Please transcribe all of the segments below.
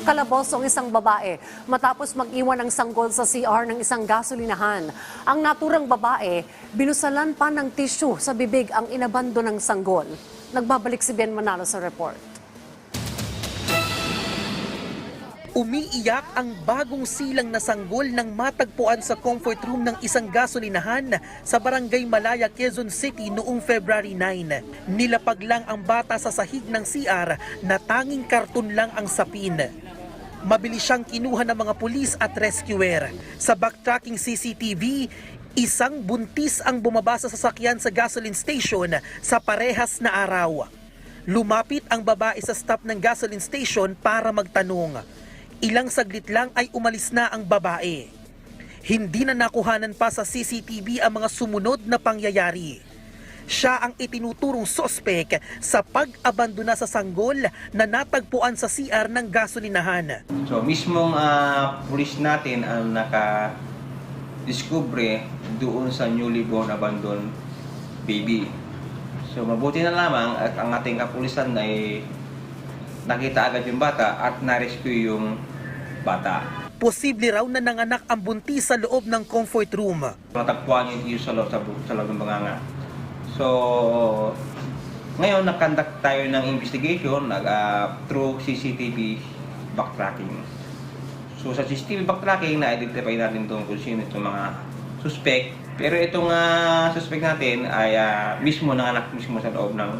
Kalabos ang isang babae matapos mag-iwan ng sanggol sa CR ng isang gasolinahan. Ang naturang babae, binusalan pa ng tissue sa bibig ang inabando ng sanggol. Nagbabalik si Ben Manalo sa report. Umiiyak ang bagong silang na sanggol ng matagpuan sa comfort room ng isang gasolinahan sa Barangay Malaya, Quezon City noong February 9. Nilapag lang ang bata sa sahig ng CR na tanging karton lang ang sapin. Mabilis siyang kinuha ng mga pulis at rescuer. Sa backtracking CCTV, isang buntis ang bumaba sa sasakyan sa gasoline station sa parehas na araw. Lumapit ang babae sa stop ng gasoline station para magtanong. Ilang saglit lang ay umalis na ang babae. Hindi na nakuhanan pa sa CCTV ang mga sumunod na pangyayari. Siya ang itinuturong sospek sa pag-abandona sa sanggol na natagpuan sa CR ng gasolinahan. So mismong ah, pulis natin ang naka discover doon sa newly born abandoned baby. So mabuti na lamang at ang ating kapulisan ay nakita agad yung bata at na-rescue yung bata. Posible raw na nanganak ang buntis sa loob ng comfort room. Natagpuan yung sa loob, sa, sa loob ng banganga. So, ngayon nakandak tayo ng investigation nag, ah, through CCTV backtracking. So sa CCTV backtracking, na-identify natin itong kung sino itong mga suspect. Pero itong ah, suspect natin ay ah, mismo nanganak mismo sa loob ng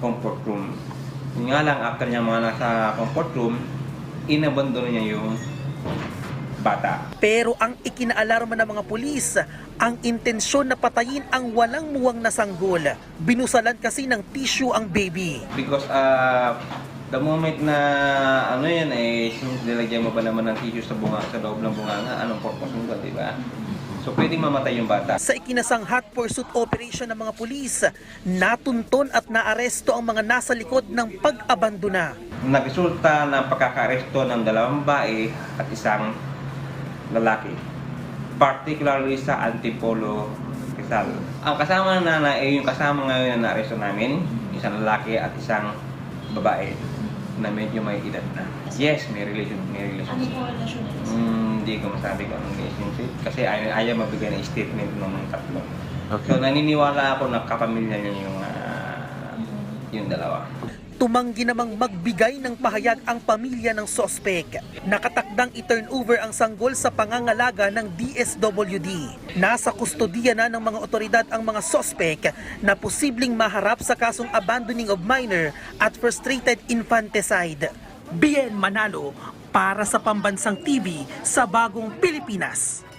comfort room. Yun nga lang, after niya mga nasa comfort room, inabandono niya yung bata. Pero ang ikinaalarma ng mga pulis, ang intensyon na patayin ang walang muwang na sanggol. Binusalan kasi ng tissue ang baby. Because uh, the moment na ano yan eh, since nilagyan mo pa naman ng tissue sa bunga sa loob ng bunganga, anong purpose nito, di ba? So pwedeng mamatay yung bata. Sa ikinasang hot pursuit operation ng mga pulis, natunton at naaresto ang mga nasa likod ng pag-abandona. Nagresulta ng pagkakaresto ng dalawang babae at isang lalaki. Particularly sa Antipolo Rizal. Ang kasama na na eh, yung kasama ngayon na naaresto namin, isang lalaki at isang babae na medyo may edad na. Yes, may relation, may Ano relationship. po relasyon nila? Mm, hindi ko masabi kung anong relationship kasi ayaw, ayaw mabigay ng statement ng tatlo. So naniniwala ako na kapamilya niya yung, ah, yung dalawa. Tumanggi namang magbigay ng pahayag ang pamilya ng sospek. Nakatakdang i-turn over ang sanggol sa pangangalaga ng DSWD. Nasa kustodiya na ng mga otoridad ang mga sospek na posibleng maharap sa kasong abandoning of minor at frustrated infanticide. Bien Manalo para sa Pambansang TV sa Bagong Pilipinas.